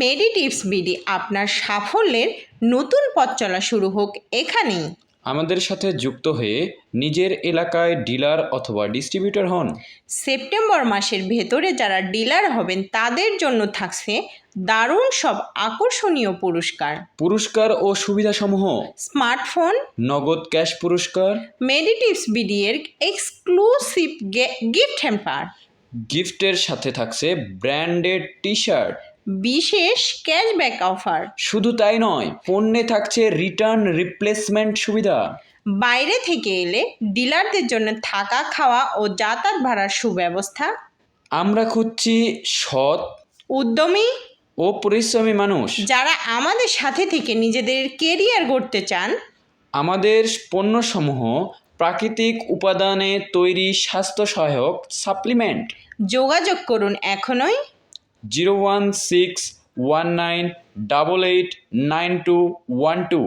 মেডি tips BD আপনার সাফল্যের নতুন পথ চলা শুরু হোক এখানেই। আমাদের সাথে যুক্ত হয়ে নিজের এলাকায় ডিলার অথবা ডিস্ট্রিবিউটর হন। সেপ্টেম্বর মাসের ভেতরে যারা ডিলার হবেন তাদের জন্য থাকছে দারুণ সব আকর্ষণীয় পুরস্কার। পুরস্কার ও সুবিধাসমূহ? স্মার্টফোন। নগদ ক্যাশ পুরস্কার? মেডিটিভস বিডি এর এক্সক্লুসিভ গিফট হ্যাম্পার গিফটের সাথে থাকছে ব্র্যান্ডেড টি শার্ট বিশেষ ক্যাশব্যাক অফার শুধু তাই নয় পণ্যে থাকছে রিটার্ন রিপ্লেসমেন্ট সুবিধা। বাইরে থেকে এলে ডিলারদের জন্য থাকা খাওয়া ও যাতায়াত ভাড়ার সুব্যবস্থা। আমরা খুঁজছি সৎ উদ্যমী ও পরিশ্রমী মানুষ। যারা আমাদের সাথে থেকে নিজেদের কেরিয়ার গড়তে চান। আমাদের পণ্যসমূহ প্রাকৃতিক উপাদানে তৈরি স্বাস্থ্য সহায়ক সাপ্লিমেন্ট যোগাযোগ করুন এখনই। Zero one six one nine double eight nine two one two